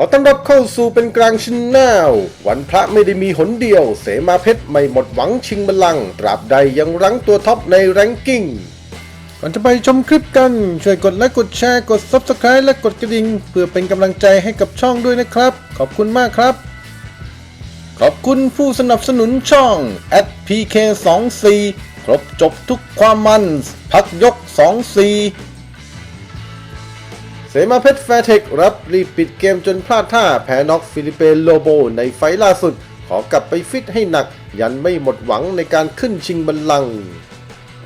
ขอต้อนรับเข้าสู่เป็นกลางชินแนลวันพระไม่ได้มีหนเดียว เสมาเพชรไม่หมดหวังชิงบัลลังก์ตราบใดยังรั้งตัวท็อปในแรงกิ้งก่อนจะไปชมคลิปกัน ช่วยกดไลค์กดแชร์กด Subscribe และกดกระดิ่งเพื่อเป็นกำลังใจให้กับช่องด้วยนะครับ ขอบคุณมากครับ ขอบคุณผู้สนับสนุนช่อง @pk24 ครบจบทุกความมัน พักยก 24 เสมาเพชรแฟร์เทครับรีบปิดเกมจนพลาดท่าแพ้น็อกฟิลิเปโลโบในไฟล่าสุด ขอกลับไปฟิตให้หนัก ยันไม่หมดหวังในการขึ้นชิงบัลลังก์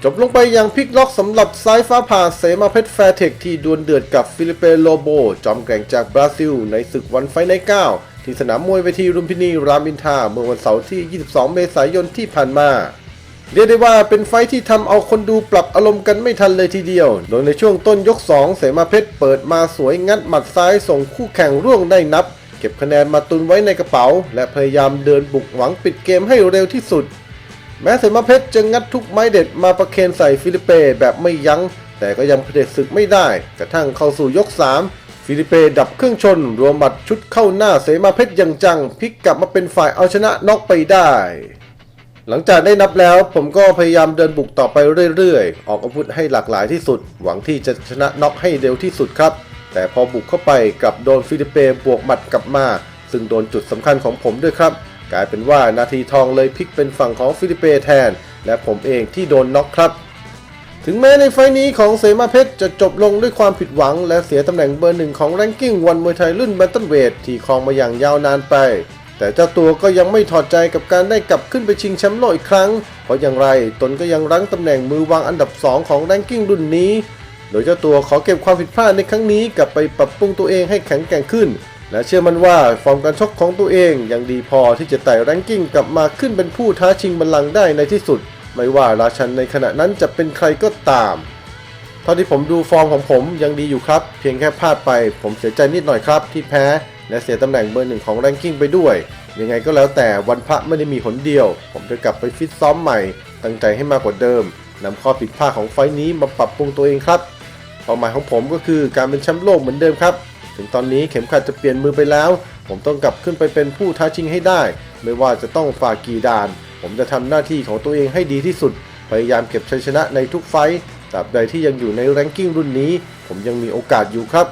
จบลงไปอย่างพลิกล็อกสำหรับซ้ายฟ้าผ่าเสมาเพชรแฟร์เทคที่ดวลเดือดกับฟิลิเปโลโบ จอมแกร่งจากบราซิล ในศึกวันไฟใน9ที่สนามมวยเวทีรุมพินีรามอินทาเมื่อวันเสาร์ที่ 22 เมษายนที่ผ่านมา เรียกได้ว่าเป็นไฟที่ทำเอาคนดูปรับอารมณ์กันไม่ทันเลยทีเดียว โดยในช่วงต้นยก 2 เสมาเพชรเปิดมาสวยงัดหมัดซ้ายส่งคู่แข่งร่วงได้นับ เก็บคะแนนมาตุนไว้ในกระเป๋า และพยายามเดินบุกหวังปิดเกมให้เร็วที่สุด แม้เสมาเพชรจะงัดทุกไม้เด็ดมาประเคนใส่ฟิลิเปแบบไม่ยัง้ง แต่ก็ยังเผด็จศึกไม่ได้ กระทั่งเข้าสู่ยก 3 ฟิลิเปดับเครื่องชน รวมหมัดชุดเข้าหน้าเสมาเพชรอย่างจังพลิกกลับมาเป็นฝ่ายเอาชนะน็อกไปได้ หลังจากได้นับแล้วผมก็พยายามเดินบุกต่อไปเรื่อยๆ ออกอาวุธให้หลากหลายที่สุด หวังที่จะชนะน็อกให้เร็วที่สุดครับ แต่พอบุกเข้าไปกับโดนฟิลิเปบวกหมัดกลับมา ซึ่งโดนจุดสำคัญของผมด้วยครับ กลายเป็นว่านาทีทองเลยพลิกเป็นฝั่งของฟิลิเปแทน และผมเองที่โดนน็อกครับ ถึงแม้ในไฟล์นี้ของเสมาเพชรจะจบลงด้วยความผิดหวัง และเสียตำแหน่งเบอร์หนึ่งของแรงกิ้งวันมวยไทยรุ่นแบนตันเวทที่ครองมาอย่างยาวนานไป แต่เจ้าตัวก็ยังไม่ถอดใจกับการได้กลับขึ้นไปชิงแชมป์โลกอีกครั้ง เพราะอย่างไรตนก็ยังรั้งตำแหน่งมือวางอันดับ 2 ของแรงกิ้งรุ่นนี้ โดยเจ้าตัวขอเก็บความผิดพลาดในครั้งนี้กลับไปปรับปรุงตัวเองให้แข็งแกร่งขึ้น และเชื่อมันว่าฟอร์มการชกของตัวเองยังดีพอที่จะไต่แรงกิ้งกลับมาขึ้นเป็นผู้ท้าชิงบัลลังก์ได้ในที่สุด ไม่ว่าราชันในขณะนั้นจะเป็นใครก็ตามเท่าที่ผมดูฟอร์มของผมยังดีอยู่ครับ เพียงแค่พลาดไป ผมเสียใจนิดหน่อยครับที่แพ้ และเสียตำแหน่งเบอร์หนึ่งของแรงกิ้งไปด้วย ยังไงก็แล้วแต่วันพระไม่ได้มีหนเดียว ผมจะกลับไปฟิตซ้อมใหม่ ตั้งใจให้มากกว่าเดิมนำข้อผิดพลาดของไฟนี้มาปรับปรุงตัวเองครับเป้าหมายของผมก็คือการเป็นแชมป์โลกเหมือนเดิมครับถึงตอนนี้เข็มขัดจะเปลี่ยนมือไปแล้ว ผมต้องกลับขึ้นไปเป็นผู้ท้าชิงให้ได้ ไม่ว่าจะต้องฝ่ากี่ด่าน ผมจะทำหน้าที่ของตัวเองให้ดีที่สุด พยายามเก็บชัยชนะในทุกไฟต์ตราบใดที่ยังอยู่ในแรงกิ้งรุ่นนี้ ผมยังมีโอกาสอยู่ครับ